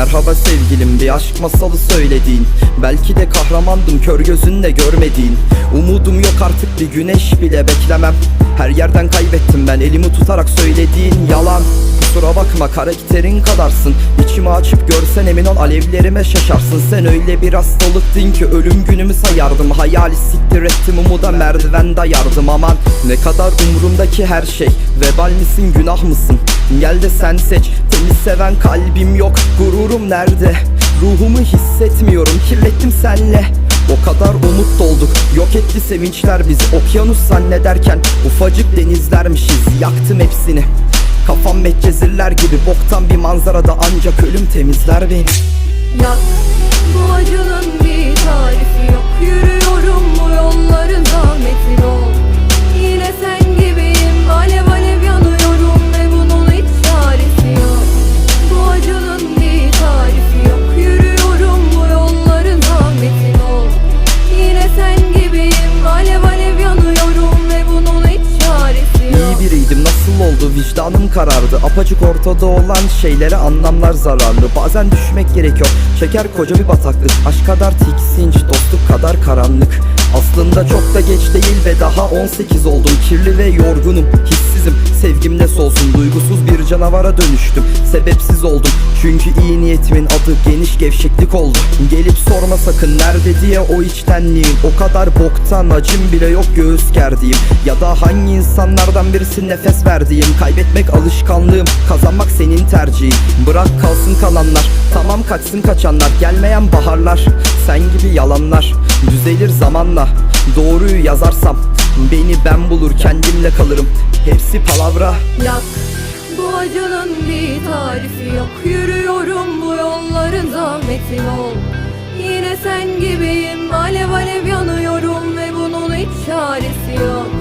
Merhaba sevgilim bir aşk masalı söylediğin Belki de kahramandım kör gözünle görmediğin Umudum yok artık bir güneş bile beklemem. Her yerden kaybettim ben elimi tutarak söylediğin yalan Kusura bakma karakterin kadarsın. İçimi açıp görsen emin ol alevlerime şaşarsın. Sen öyle bir hastalıktın ki ölüm günümü sayardım. Hayali siktir ettim umuda merdiven dayardım. Aman Ne kadar umurumdaki her şey. Vebal misin günah mısın? Gel de sen seç. Temiz seven kalbim yok Gururum nerede? Ruhumu hissetmiyorum Kirlettim senle. O kadar umut dolduk. Yok etti sevinçler bizi. Okyanus zannederken Ufacık denizlermişiz. Yaktım hepsini Kafam metcezirler gibi Boktan bir manzarada ancak ölüm temizler beni. Yak bu acının bir tarifi yok. Yürüyorum bu yolların zahmetin ol. Yine sen oldu vicdanım karardı. Apacık ortada olan şeylere anlamlar zararlı. Bazen düşmek gerekiyor. Çeker koca bir bataklık. Aşk kadar tiksinç dostluk kadar karanlık. Aslında çok da geç değil ve daha 18 oldum. Kirli ve yorgunum hissizim. Sevgimle solsun Duygusuz bir canavara dönüştüm. Sebepsiz oldum Çünkü iyi niyetimin adı geniş gevşeklik oldu. Gelip sorma sakın nerede? diye o içtenliğim. O kadar boktan acım bile yok göğüs gerdiğim. Ya da hangi insanlardan birisi nefes verdiğim Kaybetmek alışkanlığım. Kazanmak senin tercihin. Bırak kalsın kalanlar. Tamam kaçsın kaçanlar. Gelmeyen baharlar. Sen gibi yalanlar. Düzelir zamanla. Doğruyu yazarsam Beni ben bulur kendimle kalırım. Hepsi palavra. Yak bu acının bir tarifi yok. Yürüyorum bu yolların zahmetin ol. Yine sen gibiyim alev alev yanıyorum Ve bunun hiç çaresi yok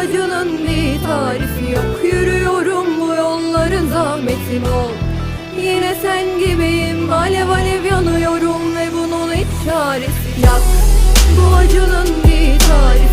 acının bir tarifi yok. Yürüyorum bu yolların zahmetim ol. Yine sen gibiyim alev alev yanıyorum Ve bunun hiç çaresi yok. Bu acının bir tarifi